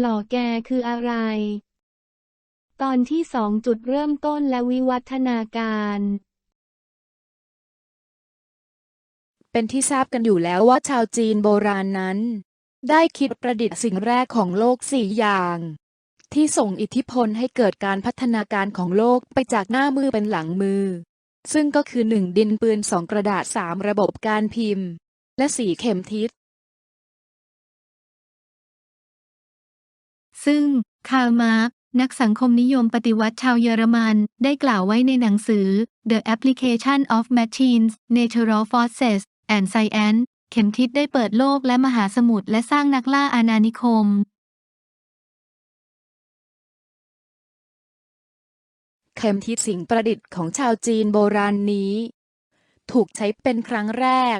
หล่อแกคืออะไร ตอนที่สองจุดเริ่มต้นและวิวัฒนาการ เป็นที่ทราบกันอยู่แล้วว่าชาวจีนโบราณนั้น ได้คิดประดิษฐ์สิ่งแรกของโลกสี่อย่าง ที่ส่งอิทธิพลให้เกิดการพัฒนาการของโลกไปจากหน้ามือเป็นหลังมือ ซึ่งก็คือหนึ่งดินปืนสองกระดาษสามระบบการพิมพ์ และสี่เข็มทิศ ซึ่งคาร์มาร์กนักสังคมนิยมปฏิวัติชาวเยอรมัน ได้กล่าวไว้ในหนังสือ The Application of Machines Natural Forces and Science เข็มทิศได้เปิดโลกและมหาสมุทรและสร้างนักล่าอาณานิคม เข็มทิศสิ่งประดิษฐ์ของชาวจีนโบราณนี้ ถูกใช้เป็นครั้งแรก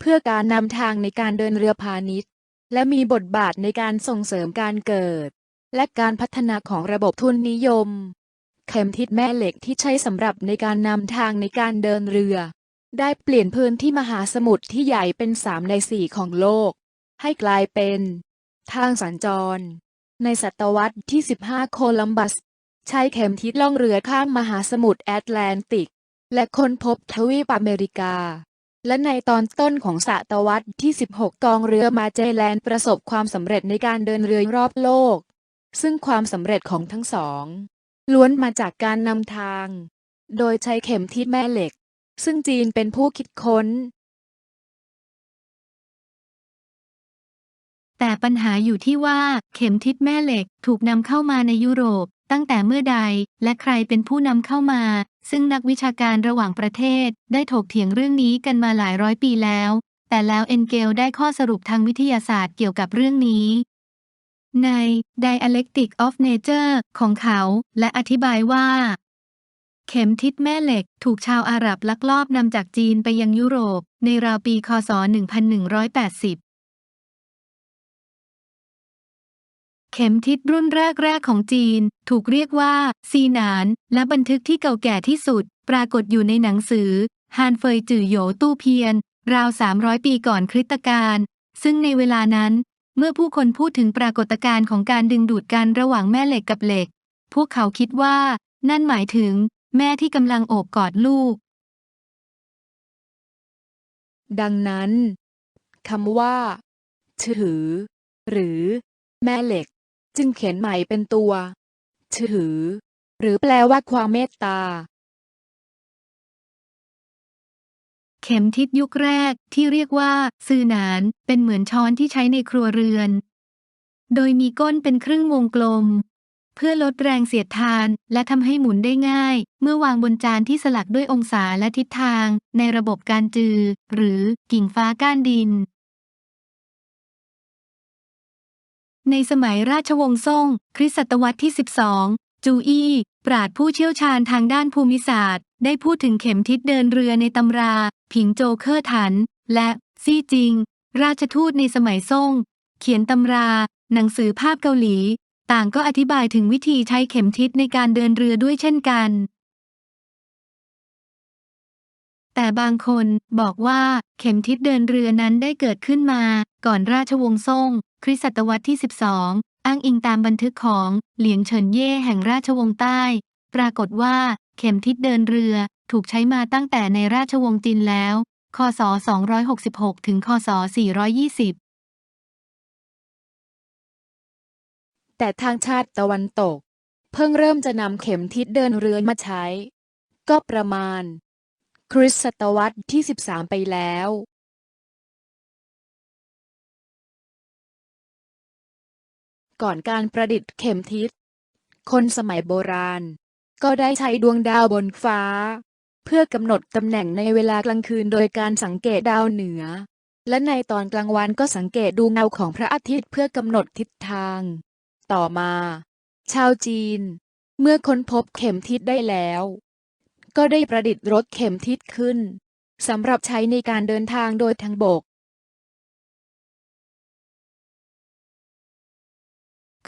เพื่อการนำทางในการเดินเรือพาณิชย์ และมีบทบาทในการส่งเสริมการเกิด และการพัฒนาของระบบทุนนิยม เข็มทิศแม่เหล็กที่ใช้สำหรับในการนำทางในการเดินเรือ ได้เปลี่ยนพื้นที่มหาสมุทรที่ใหญ่เป็นสามในสี่ของโลก ให้กลายเป็น ทางสัญจร ในศตวรรษที่ 15 โคลัมบัส ใช้เข็มทิศล่องเรือข้ามมหาสมุทรแอตแลนติก และค้นพบทวีปอเมริกา และในตอนต้นของศตวรรษที่ 16 กองเรือมาเจแลนประสบความสำเร็จในการเดินเรือรอบโลก ซึ่งความสำเร็จของทั้งสอง ล้วนมาจากการนำทาง โดยใช้เข็มทิศแม่เหล็ก ซึ่งจีนเป็นผู้คิดค้น แต่ปัญหาอยู่ที่ว่าเข็มทิศแม่เหล็กถูกนำเข้ามาในยุโรป ตั้งแต่เมื่อใดและใครเป็นผู้นำเข้ามา ซึ่งนักวิชาการระหว่างประเทศ ได้ถกเถียงเรื่องนี้กันมาหลายร้อยปีแล้ว แต่แล้วเอ็นเกลได้ข้อสรุปทางวิทยาศาสตร์เกี่ยวกับเรื่องนี้ใน Dialectic of Nature ของเขา และอธิบายว่า เข็มทิศแม่เหล็กถูกชาวอาหรับลักลอบนำจากจีนไปยังยุโรป ในราวปีคศ 1180 เข็มทิศรุ่นแรกๆของจีน ถูกเรียกว่า ซีหนาน และบันทึกที่เก่าแก่ที่สุด ปรากฏอยู่ในหนังสือฮานเฟยจื่อโหยตู้เพียน ราว 300 ปีก่อนคริสตกาลซึ่งในเวลานั้น เมื่อผู้คนพูดถึงปรากฏการณ์ของการดึงดูดกันระหว่างแม่เหล็กกับเหล็ก พวกเขาคิดว่า นั่นหมายถึง แม่ที่กำลังโอบกอดลูก ดังนั้นคำว่า ถือ หรือ แม่เหล็ก จึงเขียนใหม่เป็นตัว ถือ หรือแปลว่าความเมตตา เข็มทิศยุคแรกที่เรียกว่า ซือหนาน เป็นเหมือนช้อนที่ใช้ในครัวเรือน โดยมีก้นเป็นครึ่งวงกลม เพื่อลดแรงเสียดทานและทำให้หมุนได้ง่าย เมื่อวางบนจานที่สลักด้วยองศาและทิศทาง ในระบบการจือ หรือกิ่งฟ้าก้านดิน ในสมัยราชวงศ์ซ่ง คริสตศตวรรษที่ 12 จูอี้ ปราดผู้เชี่ยวชาญทางด้านภูมิศาสตร์ ได้พูดถึงเข็มทิศเดินเรือในตำรา ผิงโจเคอร์ถัน และซี่จิง ราชทูตในสมัยซ่ง เขียนตำรา หนังสือภาพเกาหลี ต่างก็อธิบายถึงวิธีใช้เข็มทิศในการเดินเรือด้วยเช่นกัน แต่บางคนบอกว่าเข็มทิศเดินเรือนั้นได้เกิดขึ้นมา ก่อนราชวงศ์ซ่ง คริสตศตวรรษที่ 12 อ้างอิงตามบันทึกของเหลียงเฉินเย่แห่งราชวงศ์ใต้ ปรากฏว่าเข็มทิศเดินเรือถูกใช้มาตั้งแต่ในราชวงศ์จีนแล้ว คศ 266 ถึง คศ 420แต่ทางชาติตะวันตก เพิ่งเริ่มจะนำเข็มทิศเดินเรือมาใช้ ก็ประมาณ คริสตศตวรรษที่ 13 ไปแล้วก่อนการประดิษฐ์เข็มทิศ คนสมัยโบราณ ก็ได้ใช้ดวงดาวบนฟ้า เพื่อกำหนดตำแหน่งในเวลากลางคืนโดยการสังเกตดาวเหนือ และในตอนกลางวันก็สังเกตดูเงาของพระอาทิตย์เพื่อกำหนดทิศทาง ต่อมา ชาวจีน เมื่อค้นพบเข็มทิศได้แล้ว ก็ได้ประดิษฐ์รถเข็มทิศขึ้นสำหรับใช้ในการเดินทางโดยทางบก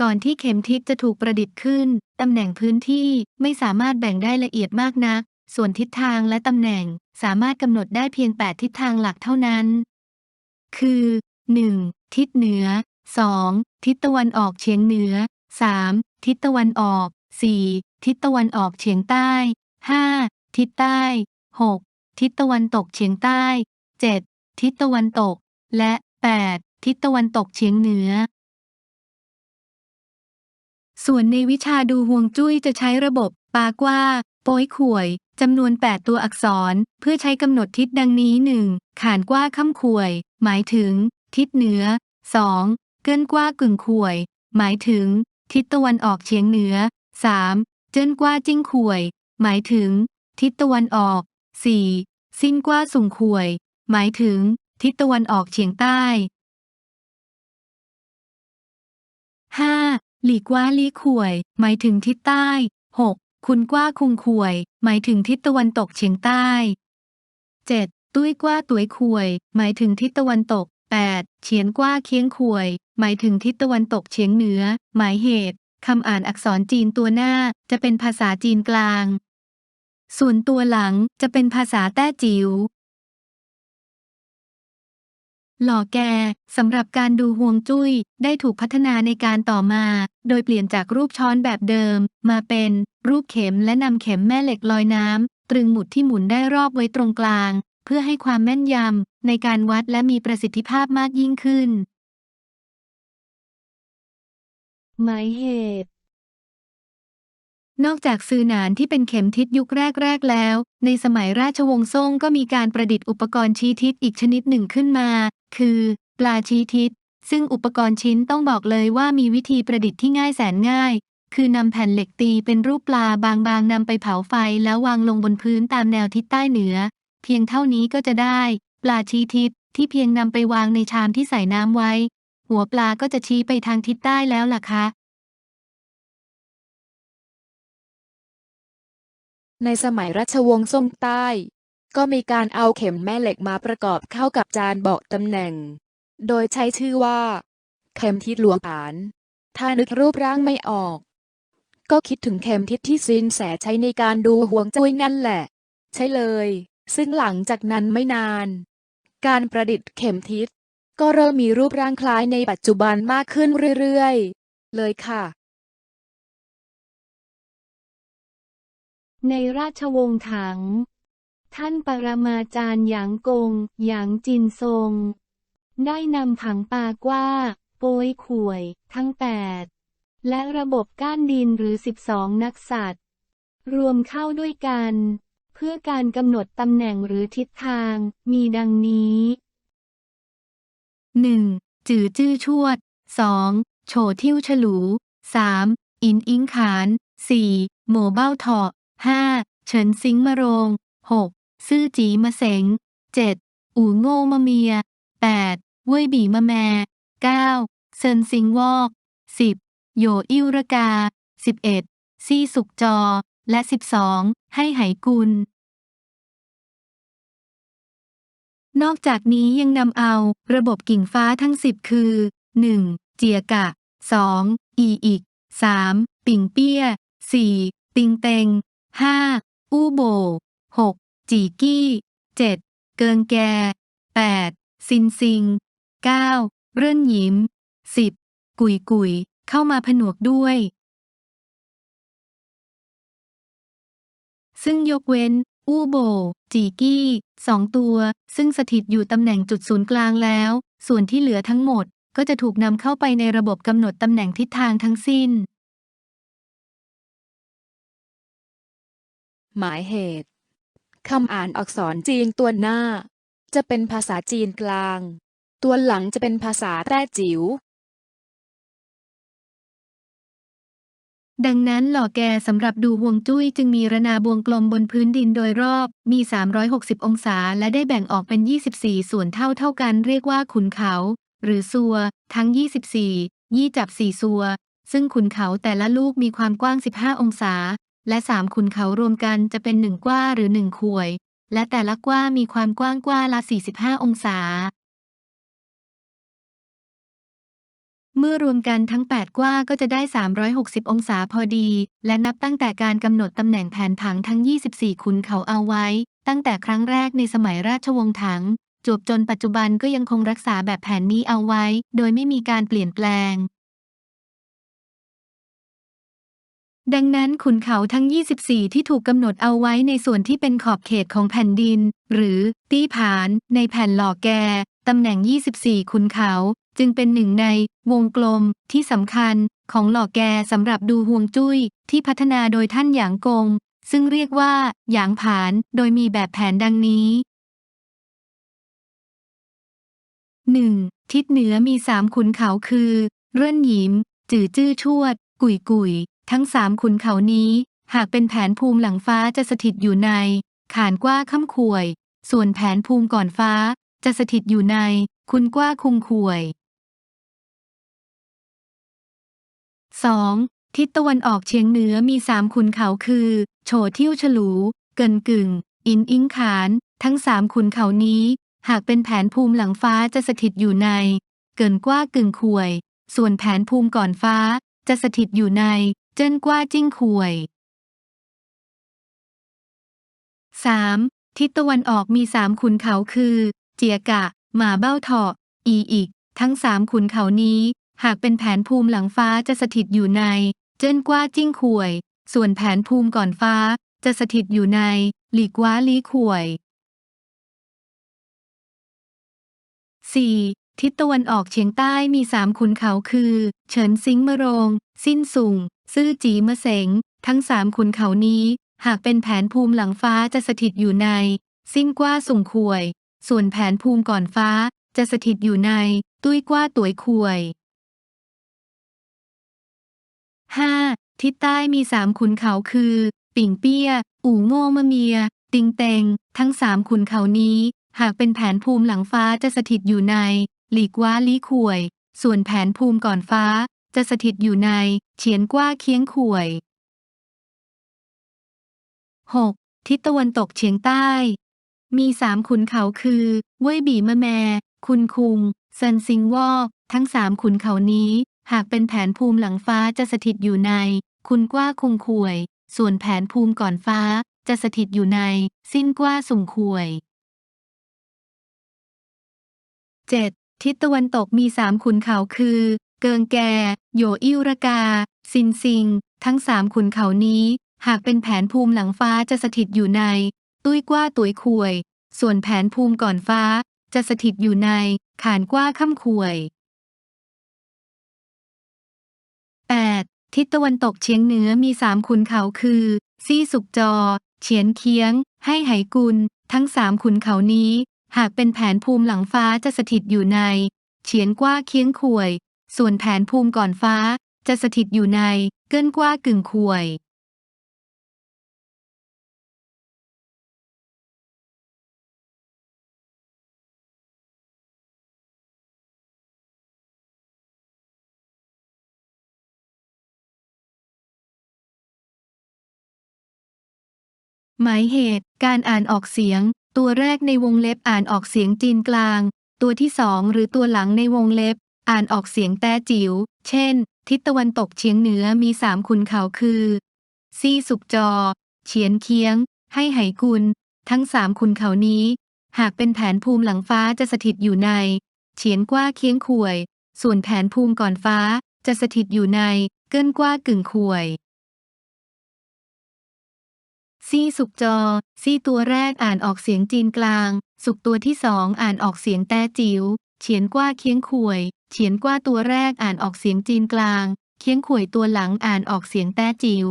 ก่อนที่เข็มทิศจะถูกประดิษฐ์ขึ้น ตำแหน่งพื้นที่ไม่สามารถแบ่งได้ละเอียดมากนัก ส่วนทิศทางและตำแหน่งสามารถกำหนดได้เพียง 8 ทิศทางหลักเท่านั้น คือ 1. ทิศเหนือ 2. ทิศตะวันออกเฉียงเหนือ 3. ทิศตะวันออก 4. ทิศตะวันออกเฉียงใต้ 5. ทิศใต้ 6. ทิศตะวันตกเฉียงใต้ 7. ทิศตะวันตก และ 8. ทิศตะวันตกเฉียงเหนือ ส่วนในวิชาดูห่วงจุ้ยจะใช้ระบบ ปากว่า โป้ยข่วยจำนวน 8 ตัวอักษร เพื่อใช้กำหนดทิศดังนี้ 1. ขานกว่าค่ำข่วย หมายถึง ทิศเหนือ 2. เกินกว่ากึ่งข่วย หมายถึง ทิศตะวันออกเฉียงเหนือ 3. เจิ้นกว่าจิ้งข่วย หมายถึง ทิศตะวันออก 4. สิ้นกว่าสุงข่วย หมายถึง ทิศตะวันออกเฉียงใต้ 5. หลีกว่าลี่ข่วย หมายถึงทิศใต้ 6. คุณกว่าคุงข่วย หมายถึงทิศตะวันตกเฉียงใต้ 7. ตุ้ยกว่าตุ้ยข่วย หมายถึงทิศตะวันตก 8. เฉียนกว่าเคียงข่วย หมายถึงทิศตะวันตกเฉียงเหนือ หมายเหตุคำอ่านอักษรจีนตัวหน้าจะเป็นภาษาจีนกลาง ส่วนตัวหลังจะเป็นภาษาแต้จิ๋วหล่อแกสำหรับการดูห่วงจุ้ยได้ถูกพัฒนาในการต่อมา โดยเปลี่ยนจากรูปช้อนแบบเดิม มาเป็นรูปเข็มและนำเข็มแม่เหล็กลอยน้ำตรึงหมุดที่หมุนได้รอบไว้ตรงกลาง เพื่อให้ความแม่นยำในการวัดและมีประสิทธิภาพมากยิ่งขึ้น หมายเหตุ นอกจากซื้อหนานที่เป็นเข็มทิศยุคแรก ๆ แล้ว ในสมัยราชวงศ์ซ่งก็มีการประดิษฐ์อุปกรณ์ชี้ทิศอีกชนิดหนึ่งขึ้นมา คือ ปลาชี้ทิศ ซึ่งอุปกรณ์ชิ้นต้องบอกเลยว่ามีวิธีประดิษฐ์ที่ง่ายแสนง่าย คือนำแผ่นเหล็กตีเป็นรูปปลาบางๆนำไปเผาไฟแล้ววางลงบนพื้นตามแนวทิศใต้เหนือ เพียงเท่านี้ก็จะได้ ปลาชี้ทิศที่เพียงนำไปวางในชามที่ใส่น้ำไว้ หัวปลาก็จะชี้ไปทางทิศใต้แล้วล่ะคะ ในสมัยรัชวงศ์ซ่งใต้ ก็มีการเอาเข็มแม่เหล็กมาประกอบเข้ากับจานบอกตำแหน่ง โดยใช้ชื่อว่า เข็มทิศหลวงผาน ถ้านึกรูปร่างไม่ออก ก็คิดถึงเข็มทิศที่ซินแสใช้ในการดูห่วงจุ้ยนั่นแหละ ใช่เลย ซึ่งหลังจากนั้นไม่นาน การประดิษฐ์เข็มทิศก็เริ่มมีรูปร่างคล้ายในปัจจุบันมากขึ้นเรื่อยๆ เลยค่ะ ในราชวงศ์ถัง ท่านปรมาจารย์หยางกง หยางจินซงได้นำผังปากว่า โป้ยข่วย ทั้ง 8 และระบบก้านดินหรือ 12 นักสัตว์ รวมเข้าด้วยกัน เพื่อการกำหนดตำแหน่งหรือทิศทาง มีดังนี้ 1. จือจื้อชวด 2. โฉทิ่วฉลู 3. อินอิงขาน 4. โมเบ้าเถาะ 5. เฉินซิงมะโรง 6. ซื่อจีมะเสง 7. อู่โง่มะเมีย 8. เว่ยบีมะแม 9. เซินซิงวอก 10. โยอิวระกา 11. ซี่สุกจอ และ 12. ให้ไหกุล นอกจากนี้ยังนำเอาระบบกิ่งฟ้าทั้ง 10 คือ 1. เจียกะ 2. อีอิก 3. ปิงเปี้ย 4. ติงเต็ง 5. อู้โบ 6. จีกี้ 7. เกิงแก 8. ซินซิง 9. เรื่นยิม 10. กุยกุย เข้ามาผนวกด้วย ซึ่งยกเว้น อู้โบ จีกี้ สองตัว ซึ่งสถิตอยู่ตำแหน่งจุดศูนย์กลางแล้ว ส่วนที่เหลือทั้งหมดก็จะถูกนำเข้าไปในระบบกำหนดตำแหน่งทิศทางทั้งสิ้น หมายเหตุคำอ่านอักษรจีนตัวหน้า จะเป็นภาษาจีนกลาง ตัวหลังจะเป็นภาษาแต้จิ๋วดังนั้นหล่อแกสำหรับดูห่วงจุ้ยจึงมีระนาบวงกลมบนพื้นดินโดยรอบ มี 360 องศาและได้แบ่งออกเป็น 24 ส่วนเท่าเท่ากันเรียกว่าขุนเขา หรือซัว ทั้ง 24 ยี่จับ 4 ซัว ซึ่งขุนเขาแต่ละลูกมีความกว้าง 15 องศา และ3ขุนเขารวมกันจะเป็น1กว่าหรือ1ขวย และแต่ละกว่ามีความกว้างกว่าละ 45 องศา เมื่อรวมกันทั้ง 8 กว่าก็จะได้ 360 องศาพอดี และนับตั้งแต่การกำหนดตำแหน่งแผนผังทั้ง 24 ขุนเขาเอาไว้ ตั้งแต่ครั้งแรกในสมัยราชวงศ์ถังจวบจนปัจจุบันก็ยังคงรักษาแบบแผนนี้เอาไว้ โดยไม่มีการเปลี่ยนแปลง ดังนั้นขุนเขาทั้ง 24 ที่ถูกกำหนดเอาไว้ในส่วนที่เป็นขอบเขตของแผ่นดิน หรือตี้ผานในแผ่นหล่อแกตำแหน่ง 24 ขุนเขา จึงเป็นหนึ่งในวงกลมที่สำคัญของหล่อแกสำหรับดูห่วงจุ้ย ที่พัฒนาโดยท่านหยางกง ซึ่งเรียกว่าหยางผานโดยมีแบบแผนดังนี้ 1. ทิศเหนือมีสามขุนเขาคือ เรื่อนหยิม จือจื้อชวด กุยกุย ทั้งสามขุนเขานี้ หากเป็นแผนภูมิหลังฟ้าจะสถิตอยู่ใน ขานกว้าค่ำขวย ส่วนแผนภูมิก่อนฟ้า จะสถิตอยู่ใน คุณกว้าคุงขวย 2. ทิศตะวันออกเฉียงเหนือมีสามขุนเขาคือ โฉที่ยวฉลู เกินกึ่ง อินอิงขาน ทั้งสามขุนเขานี้ หากเป็นแผนภูมิหลังฟ้าจะสถิตอยู่ใน เกินกว้ากึ่งขวย ส่วนแผนภูมิก่อนฟ้า จะสถิตอยู่ใน เจิ้นกว้าจิ้งขวย 3. ทิศตะวันออกมีสามขุนเขาคือ เจียกะ หมาเบ้าเถาะ อีอีก ทั้งสามขุนเขานี้ หากเป็นแผนภูมิหลังฟ้าจะสถิตอยู่ใน เจิ้นกว้าจิ้งขวย ส่วนแผนภูมิก่อนฟ้า จะสถิตอยู่ใน หลีกว้าลีขวย 4. ทิศตะวันออกเฉียงใต้มีสามขุนเขาคือ เฉินซิงมะโรง สิ้นสุงซื่อจีมะเสง ทั้งสามขุนเขานี้ หากเป็นแผนภูมิหลังฟ้าจะสถิตอยู่ในสิ้นกว้าสุงขวย ส่วนแผนภูมิก่อนฟ้าจะสถิตอยู่ใน ตุ้ยกว้าตวยขวย 5. ทิศใต้มีสามขุนเขาคือ ปิ่งเปี้ย อู่โง่มะเมีย ติงเตง ทั้งสามขุนเขานี้ หากเป็นแผนภูมิหลังฟ้าจะสถิตอยู่ใน หลีกว้าลีขวย ส่วนแผนภูมิก่อนฟ้า จะสถิตอยู่ใน เฉียนกว้าเคียงขวย 6. ทิศตะวันตกเฉียงใต้ มีสามขุนเขาคือ เว่ยบีมะแม คุณคุงเซินซิงวอก ทั้งสามขุนเขานี้ หากเป็นแผนภูมิหลังฟ้าจะสถิตอยู่ใน คุณกว้าคุงขวย ส่วนแผนภูมิก่อนฟ้า จะสถิตอยู่ใน สิ้นกว้าสุงขวย 7. ทิศตะวันตกมีสามขุนเขาคือ เกิงแก โยอิวรกา ซินซิง ทั้งสามขุนเขานี้ หากเป็นแผนภูมิหลังฟ้าจะสถิตอยู่ใน ตุ้ยกว้าตุยขวย ส่วนแผนภูมิก่อนฟ้า จะสถิตอยู่ใน ขานกว้าค่ำขวย 8. ทิศตะวันตกเฉียงเหนือมีสามขุนเขาคือ ซี่สุกจอ เฉียนเคียง ให้ไหกุล ทั้งสามขุนเขานี้ หากเป็นแผนภูมิหลังฟ้าจะสถิตอยู่ใน เฉียนกว้าเคียงขวย ส่วนแผนภูมิก่อนฟ้าจะสถิตอยู่ในเกินกว้ากึ่งขวย หมายเหตุ การอ่านออกเสียง ตัวแรกในวงเล็บอ่านออกเสียงจีนกลาง ตัวที่สองหรือตัวหลังในวงเล็บ อ่านออกเสียงแต้จิ๋ว เช่น ทิศตะวันตกเฉียงเหนือมีสามขุนเขาคือ ซี่สุกจอ เฉียนเคียง ให้ไหกุล ทั้งสามขุนเขานี้ หากเป็นแผนภูมิหลังฟ้าจะสถิตอยู่ใน เฉียนกว้าเคียงขวย ส่วนแผนภูมิก่อนฟ้าจะสถิตอยู่ใน เกิ้นกว้ากึ่งขวย ซี่สุกจอ ซี่ตัวแรกอ่านออกเสียงจีนกลาง สุกตัวที่สองอ่านออกเสียงแต้จิ๋ว เฉียนกว้าเคียงข่วย เฉียนกว้าตัวแรกอ่านออกเสียงจีนกลาง เคียงข่วยตัวหลังอ่านออกเสียงแต้จิ๋ว